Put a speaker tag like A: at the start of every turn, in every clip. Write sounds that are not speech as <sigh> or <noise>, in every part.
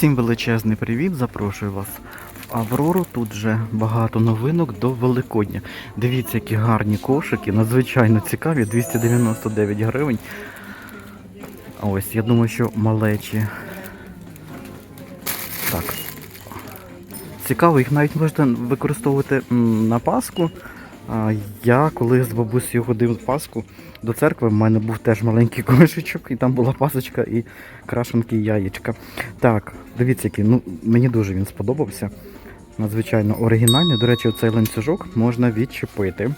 A: Усім величезний привіт! Запрошую вас в Аврору. Тут вже багато новинок до Великодня. Дивіться, які гарні кошики, надзвичайно цікаві, 299 гривень. Ось, я думаю, що малечі. Так. Цікаво, їх навіть можна використовувати на Пасху. Я коли з бабусею ходив в Пасху до церкви, в мене був теж маленький <laughs> кошечок, і там була пасочка і крашенки і яєчка. Так, дивіться, який. Ну, мені дуже він сподобався. Надзвичайно оригінальний. До речі, цей ланцюжок можна відчепити.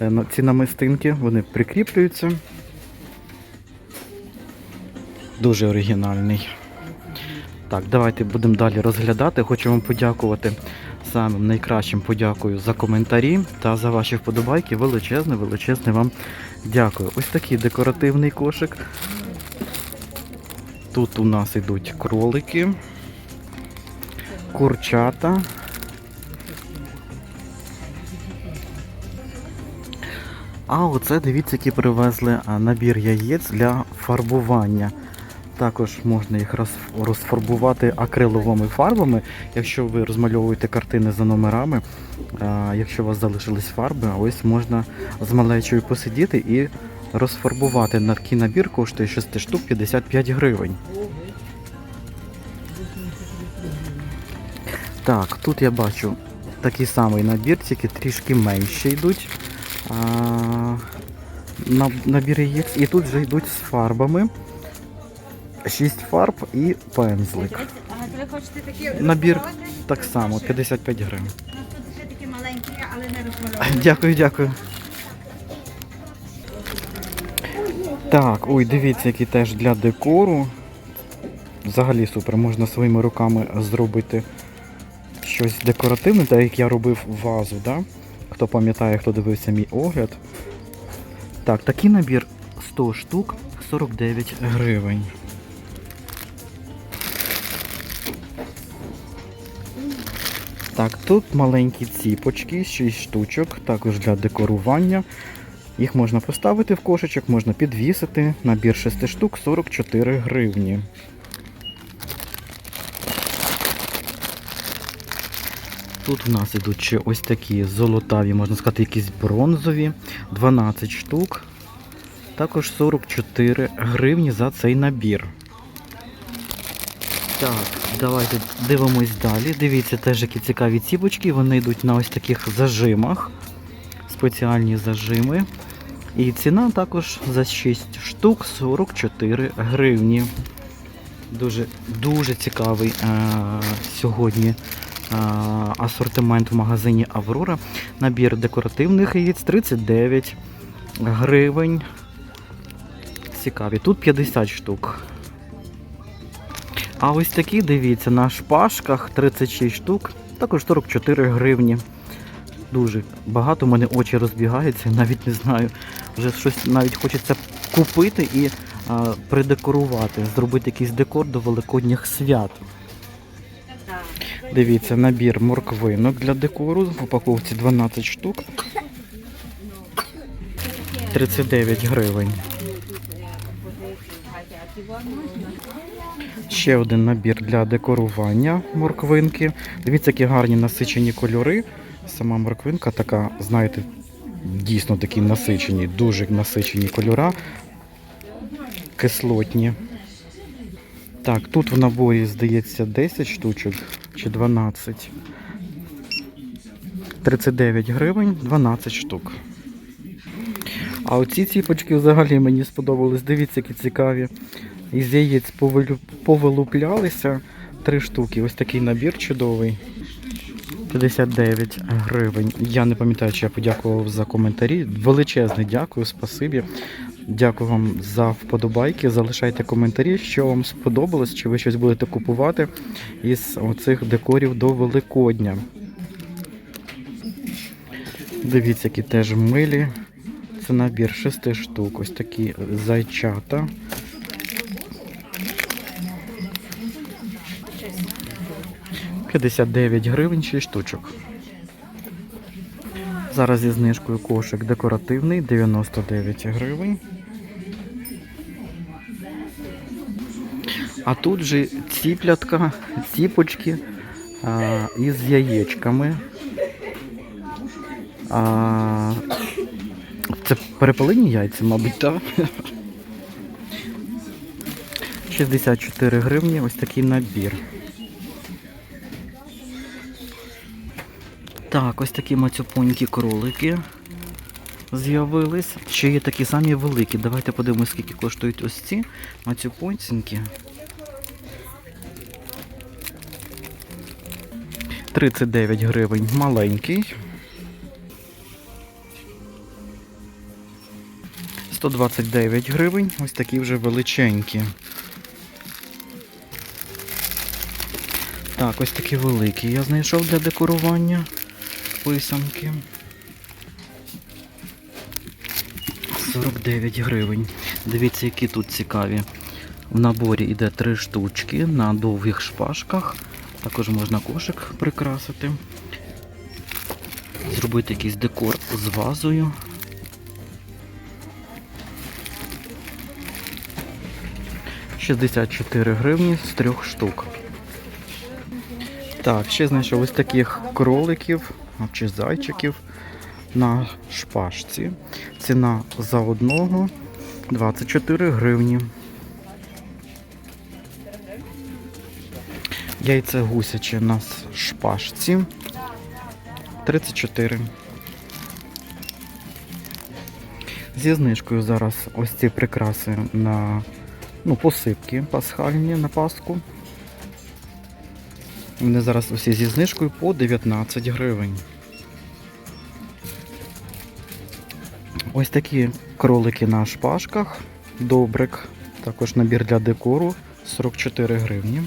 A: Е, Ці намистинки вони прикріплюються. Дуже оригінальний. Так, давайте будемо далі розглядати. Хочу вам подякувати самим найкращим подякую за коментарі та за ваші вподобайки. Величезне, величезне вам дякую. Ось такий декоративний кошик. Тут у нас йдуть кролики, курчата. А оце дивіться, які привезли набір яєць для фарбування. Також можна їх розфарбувати акриловими фарбами, якщо ви розмальовуєте картини за номерами. Якщо у вас залишились фарби, ось можна з малечою посидіти і розфарбувати. На такий набір коштує 6 штук 55 гривень. Так, тут я бачу такий самий набір, тільки трішки менше йдуть. А, на- набір яєць. І тут вже йдуть з фарбами. 6 фарб і пензлик.
B: Ага, ви хочете такі
A: Набір так само, 55 гривень.
B: Тут ще такі маленькі, але не розмальовані. <laughs>
A: Дякую, дякую. Так, ой, дивіться, які теж для декору. Взагалі супер, можна своїми руками зробити щось декоративне, так як я робив вазу, да? Хто пам'ятає, хто дивився мій огляд. Так, такий набір 100 штук 49 гривень. Так, тут маленькі ціпочки, 6 штучок, також для декорування. Їх можна поставити в кошечок, можна підвісити. Набір 6 штук 44 гривні. Тут в нас ідуть ще ось такі золотаві, можна сказати, якісь бронзові, 12 штук. Також 44 гривні за цей набір. Так, давайте дивимось далі. Дивіться, теж які цікаві ціпочки. Вони йдуть на ось таких зажимах. Спеціальні зажими. І ціна також за 6 штук 44 гривні. Дуже, дуже цікавий е, сьогодні е, асортимент в магазині Аврора. Набір декоративних яєць 39 гривень. Цікаві. Тут 50 штук. А ось такі, дивіться, на шпажках 36 штук, також 44 гривні. Дуже багато, у мене очі розбігаються, навіть не знаю. Вже щось навіть хочеться купити і а, придекорувати, зробити якийсь декор до великодніх свят. Дивіться, набір морквинок для декору. В упаковці 12 штук. 39 гривень. Ще один набір для декорування морквинки. Дивіться, які гарні насичені кольори. Сама морквинка така, знаєте, дійсно такі насичені, дуже насичені кольора. Кислотні. Так, тут в наборі, здається, 10 штучок чи 12. 39 гривень, 12 штук. А оці ціпочки взагалі мені сподобались. Дивіться, які цікаві. Із яєць повилуплялися три штуки. Ось такий набір чудовий. 59 гривень. Я не пам'ятаю, чи я подякував за коментарі. Величезне дякую, спасибі. Дякую вам за вподобайки. Залишайте коментарі, що вам сподобалось, чи ви щось будете купувати із оцих декорів до Великодня. Дивіться, які теж милі. Це набір 6 штук. Ось такі зайчата. П'ятдесят дев'ять гривень 6 штучок. Зараз зі знижкою кошик декоративний 99 гривень. А тут же ціплятка, ціпочки а, із яєчками. А, це перепелині яйця, мабуть, так? 64 гривні, ось такий набір. Так, ось такі мацюпонькі кролики з'явились. Ще є такі самі великі. Давайте подивимось, скільки коштують ось ці мацюпонцінькі. 39 гривень маленький. 129 гривень, ось такі вже величенькі. Так, ось такі великі я знайшов для декорування писанки. 49 гривень. Дивіться, які тут цікаві. В наборі йде три штучки на довгих шпажках. Також можна кошик прикрасити. Зробити якийсь декор з вазою. «64 гривні з трьох штук. Так, ще знайшов ось таких кроликів чи зайчиків на шпажці. Ціна за одного 24 гривні. Яйце гусяче на шпажці 34. Зі знижкою зараз ось ці прикраси на ну, посипки пасхальні на Пасху. Вони зараз усі зі знижкою по 19 гривень. Ось такі кролики на шпажках. Добрик. Також набір для декору 44 гривні.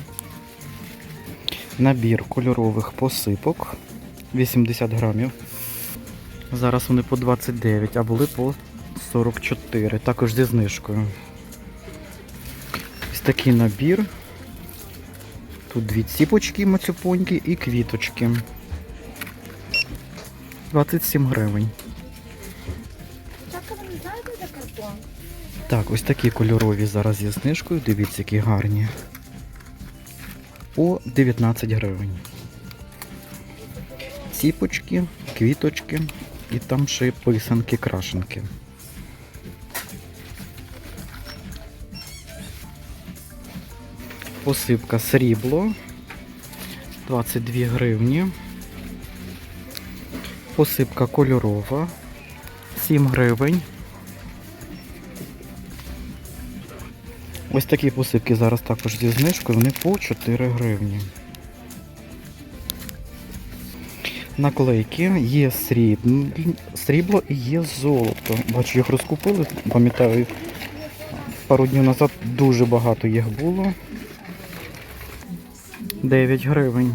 A: Набір кольорових посипок 80 грамів. Зараз вони по 29, а були по 44, також зі знижкою. Ось такий набір. Тут дві ціпочки мацюпоньки і квіточки. 27 гривень.
B: Так,
A: ось такі кольорові зараз зі знижкою. Дивіться, які гарні. По 19 гривень. Ціпочки, квіточки і там ще й Посипка срібло 22 гривні. Посипка кольорова 7 гривень. Ось такі посипки зараз також зі знижкою, вони по 4 гривні. Наклейки є сріб... срібло і є золото. Бачу, їх розкупили, пам'ятаю, пару днів назад дуже багато їх було. 9 гривень.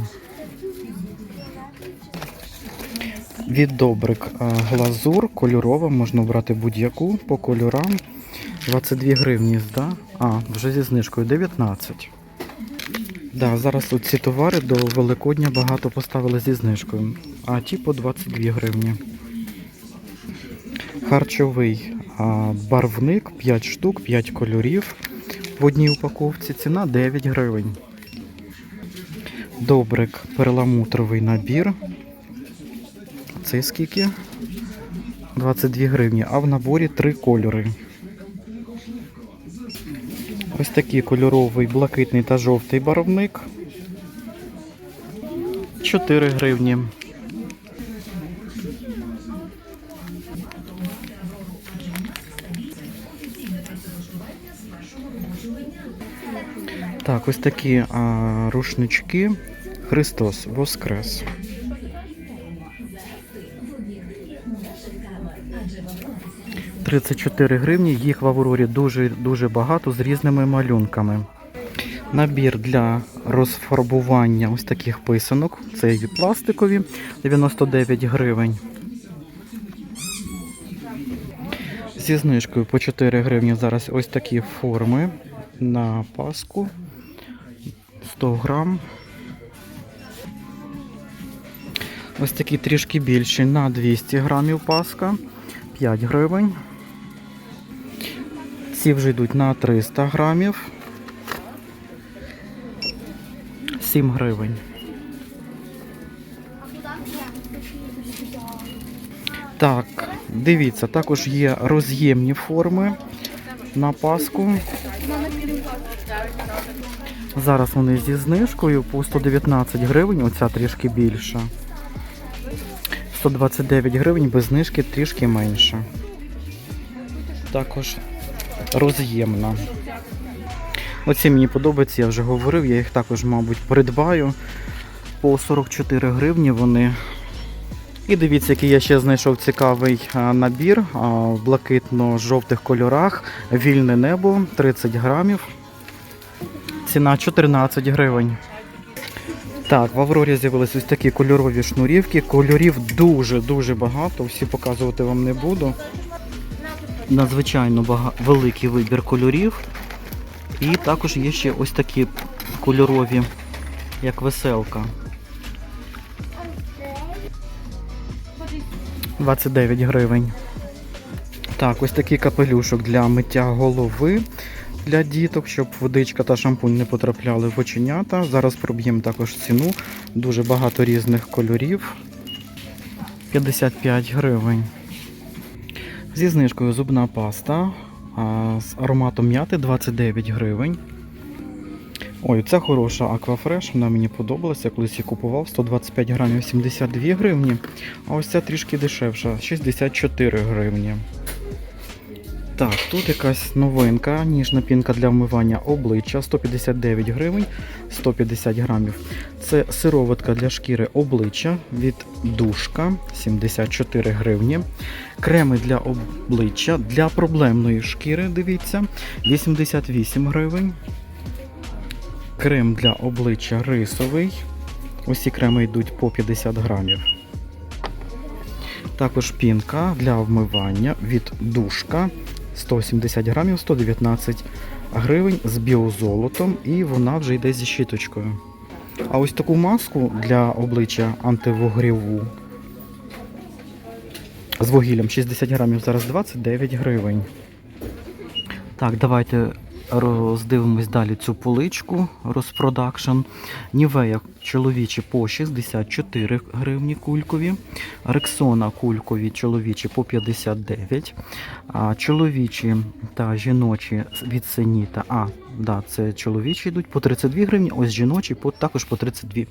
A: Від добрик глазур кольорова, можна брати будь-яку по кольорам. 22 гривні, да? А, вже зі знижкою 19. Да, зараз ці товари до Великодня багато поставили зі знижкою, а ті по 22 гривні. Харчовий барвник 5 штук, 5 кольорів. В одній упаковці ціна 9 гривень. Добрик перламутровий набір. Це скільки? 22 гривні, а в наборі 3 кольори. Ось такий кольоровий, блакитний та жовтий барвник. 4 гривні. Так, ось такі а, рушнички. Христос Воскрес. Тридцять чотири гривні. Їх в Аврорі дуже дуже багато з різними малюнками. Набір для розфарбування ось таких писанок. Це є пластикові 99 гривень. Зі знижкою по 4 гривні зараз ось такі форми на паску 100 грам. Ось такі трішки більші на 200 грамів паска 5 гривень. Ці вже йдуть на 300 грамів. 7 гривень. Так, дивіться, також є роз'ємні форми на паску. Зараз вони зі знижкою по 119 гривень, оця трішки більша. 129 гривень без знижки трішки менше. Також роз'ємна. Оці мені подобаються, я вже говорив, я їх також, мабуть, придбаю. По 44 гривні вони. І дивіться, який я ще знайшов цікавий набір в блакитно-жовтих кольорах. Вільне небо 30 грамів. Ціна 14 гривень. Так, в Аврорі з'явились ось такі кольорові шнурівки. Кольорів дуже-дуже багато, всі показувати вам не буду. Надзвичайно бага... великий вибір кольорів. І також є ще ось такі кольорові, як веселка. 29 гривень. Так, ось такий капелюшок для миття голови для діток, щоб водичка та шампунь не потрапляли в оченята. Зараз проб'ємо також ціну. Дуже багато різних кольорів. 55 гривень. Зі знижкою зубна паста з ароматом м'яти 29 гривень. Ой, це хороша Aquafresh, вона мені подобалася, колись її купував 125 грамів 72 гривні, а ось ця трішки дешевша 64 гривні. Так, тут якась новинка, ніжна пінка для вмивання обличчя 159 гривень 150 грамів. Це сироватка для шкіри обличчя від душка 74 гривні. Креми для обличчя для проблемної шкіри, дивіться, 88 гривень. Крем для обличчя рисовий. Усі креми йдуть по 50 грамів. Також пінка для вмивання від душка 170 грамів 119 гривень з біозолотом, і вона вже йде зі щіточкою. А ось таку маску для обличчя антивогріву з вугіллям 60 грамів зараз 29 гривень. Так, давайте роздивимось далі цю поличку розпродакшн. Нівея чоловічі по 64 гривні кулькові. Рексона кулькові чоловічі по 59. А чоловічі та жіночі від Сеніта. А, да, це чоловічі йдуть по 32 гривні, ось жіночі по, також по 32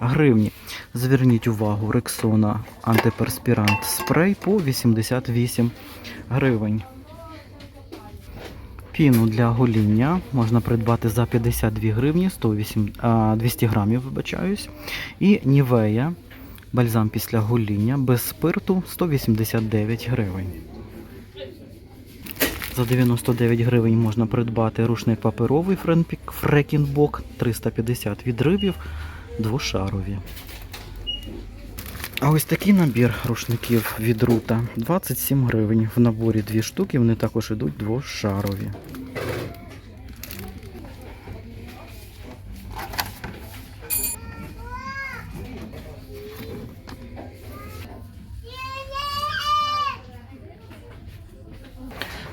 A: гривні. Зверніть увагу, Рексона антиперспірант спрей по 88 гривень. Піну для гоління можна придбати за 52 гривні 108, а, 200 грамів, вибачаюсь. І Нівея, бальзам після гоління без спирту 189 гривень. За 99 гривень можна придбати рушник паперовий Фрекінбок 350 відривів двошарові. А ось такий набір рушників від рута 27 гривень. В наборі дві штуки, вони також йдуть двошарові.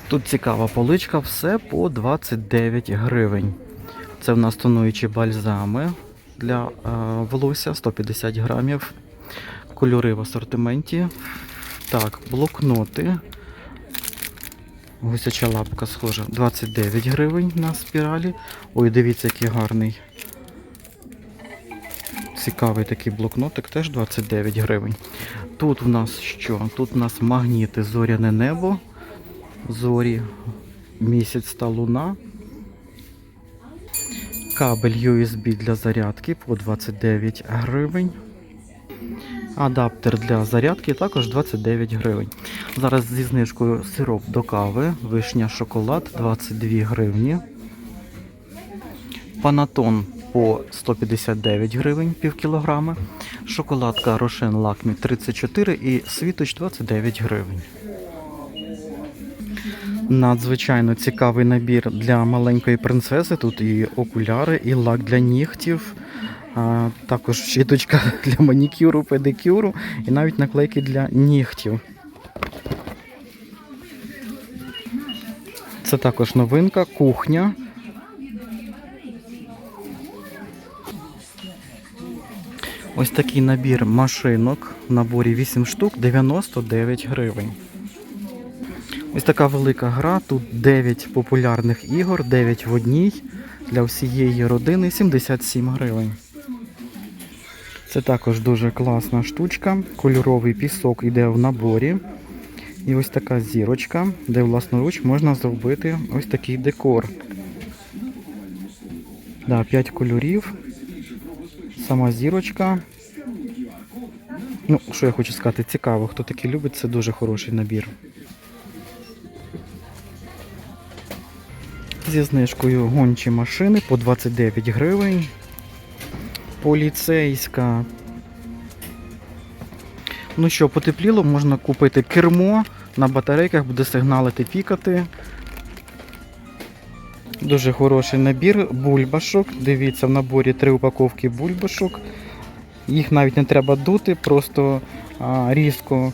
A: Тут цікава поличка, все по 29 гривень. Це в нас тонуючі бальзами для е, волосся 150 грамів. Кольори в асортименті. Так, блокноти. Гусяча лапка схожа. 29 гривень на спіралі. Ой, дивіться, який гарний. Цікавий такий блокнотик, теж 29 гривень. Тут в нас що? Тут у нас магніти зоряне небо, зорі, місяць та луна. Кабель USB для зарядки по 29 гривень. Адаптер для зарядки також 29 гривень. Зараз зі знижкою сироп до кави, вишня шоколад 22 гривні. Панатон по 159 гривень пів кілограми. Шоколадка Рошен Лакмі 34 і світоч 29 гривень. Надзвичайно цікавий набір для маленької принцеси. Тут і окуляри, і лак для нігтів, також щіточка <laughs> для манікюру, педикюру і навіть наклейки для нігтів. Це також новинка, кухня. Ось такий набір машинок в наборі 8 штук 99 гривень. Ось така велика гра. Тут 9 популярних ігор, 9 в одній. Для всієї родини 77 гривень. Це також дуже класна штучка. Кольоровий пісок йде в наборі. І ось така зірочка, де власноруч можна зробити ось такий декор. Да, 5 кольорів. Сама зірочка. Ну, що я хочу сказати, цікаво, хто таки любить, це дуже хороший набір. Зі знижкою гончі машини по 29 гривень. Поліцейська. Ну що, потепліло, можна купити кермо на батарейках, буде сигналити пікати. Дуже хороший набір бульбашок. Дивіться, в наборі три упаковки бульбашок. Їх навіть не треба дути, просто а, різко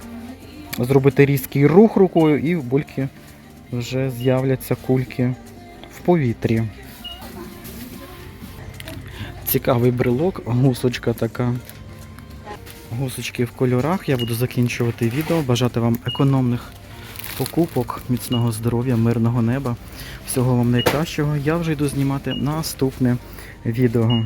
A: зробити різкий рух рукою і в бульки вже з'являться кульки в повітрі. Цікавий брелок, гусочка така. Гусочки в кольорах. Я буду закінчувати відео. Бажати вам економних покупок, міцного здоров'я, мирного неба. Всього вам найкращого. Я вже йду знімати наступне відео.